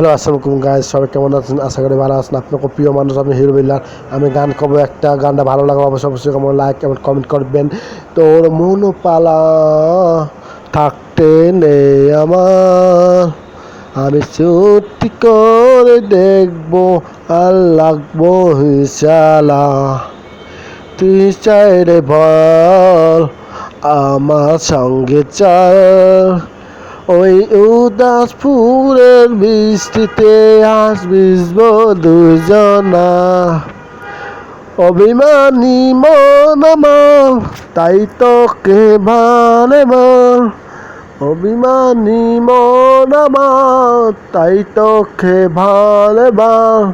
Hello আসসালামাইকুম guys সবাই কেমন আছেন? আশা করি ভালো আছেন। আপনাকে প্রিয় মানুষ, আমি হিরো বিল্লার আমি গান করব, একটা গানটা ভালো লাগবে অবশ্যই অবশ্যই আমার লাইক এবং কমেন্ট করবেন। তোর মন পালা থাকতে নেই আমার, আমি চুটি করে দেখব, আর লাগবো হিসালা তুই চাই রে বল, আমার সঙ্গে চল। ওই উদাসপুরের বৃষ্টিতে আস ভিজবো দুজনা অভিমানী মন আমার, তাই তোকে ভালেব। অভিমানী মন আমার, তাই তোকে ভালেবা।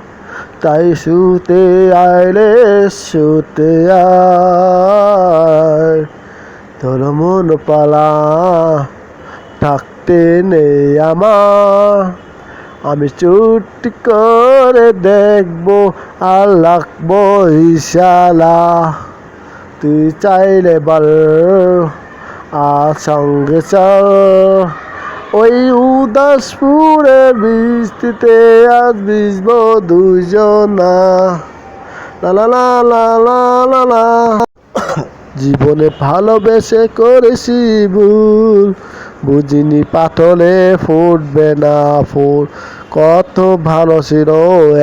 তাই শুতে আইলে, শুতে আয়। তোর মন পালা থাকতে নেই আমার আমি চুটি করে দেখব আর লাগবো ইশালা তুই চাইলে বল, আর সঙ্গে চল। ওই উদাসপুরের বৃষ্টিতে আজ ভিজবো দুজনা। লা লা লা লা লা লা। জীবনে ভালোবেসে করেছি ভুল। বুঝিনি পাথরে ফুটবে না ফুল। কত ভালো ছিল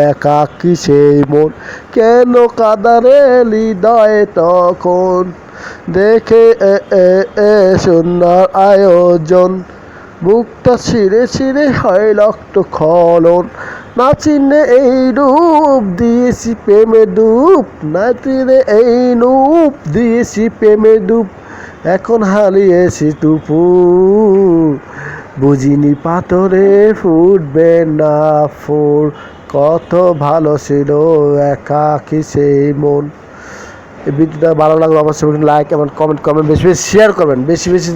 একাকি সেই মন। কেন কাদারে হৃদয় তখন? দেখে এ এ সুন্দর আয়োজন। বুকটা ছিঁড়ে ছিঁড়ে হয় রক্ত খলন না চিনে এই রূপ দিয়েছি প্রেমে ডুব না চিনে এই রূপ দিয়েছি প্রেমে ডুব এখন হারিয়েছি টুপু, বুঝিনি পাথরে ফুটবে না ফুল। কত ভালো ছিল একাকি সেই মন। এই ভিডিওটা ভালো লাগলে অবশ্যই লাইক এবং কমেন্ট করবেন, বেশি বেশি শেয়ার করবেন, বেশি বেশি